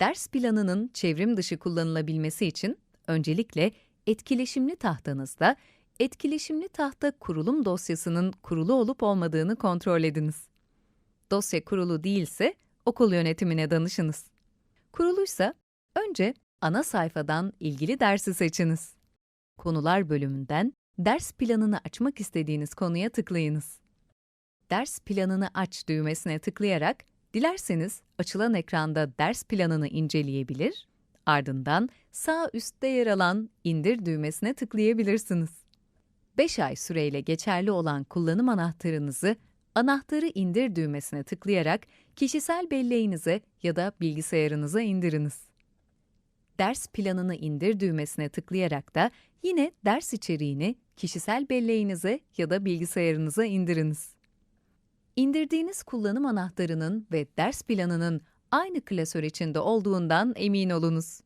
Ders planının çevrim dışı kullanılabilmesi için öncelikle etkileşimli tahtanızda etkileşimli tahta kurulum dosyasının kurulu olup olmadığını kontrol ediniz. Dosya kurulu değilse okul yönetimine danışınız. Kuruluysa önce ana sayfadan ilgili dersi seçiniz. Konular bölümünden ders planını açmak istediğiniz konuya tıklayınız. Ders planını aç düğmesine tıklayarak dilerseniz açılan ekranda ders planını inceleyebilir, ardından sağ üstte yer alan indir düğmesine tıklayabilirsiniz. 5 ay süreyle geçerli olan kullanım anahtarınızı anahtarı indir düğmesine tıklayarak kişisel belleğinize ya da bilgisayarınıza indiriniz. Ders planını indir düğmesine tıklayarak da yine ders içeriğini kişisel belleğinize ya da bilgisayarınıza indiriniz. İndirdiğiniz kullanım anahtarının ve ders planının aynı klasör içinde olduğundan emin olunuz.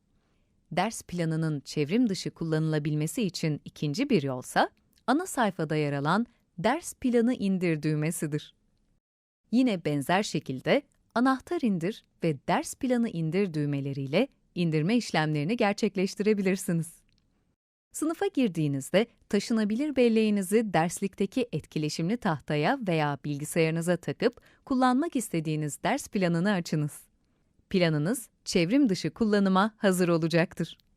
Ders planının çevrim dışı kullanılabilmesi için ikinci bir yolsa, ana sayfada yer alan Ders planı indir düğmesidir. Yine benzer şekilde anahtar indir ve ders planı indir düğmeleriyle indirme işlemlerini gerçekleştirebilirsiniz. Sınıfa girdiğinizde taşınabilir belleğinizi derslikteki etkileşimli tahtaya veya bilgisayarınıza takıp kullanmak istediğiniz ders planını açınız. Planınız çevrim dışı kullanıma hazır olacaktır.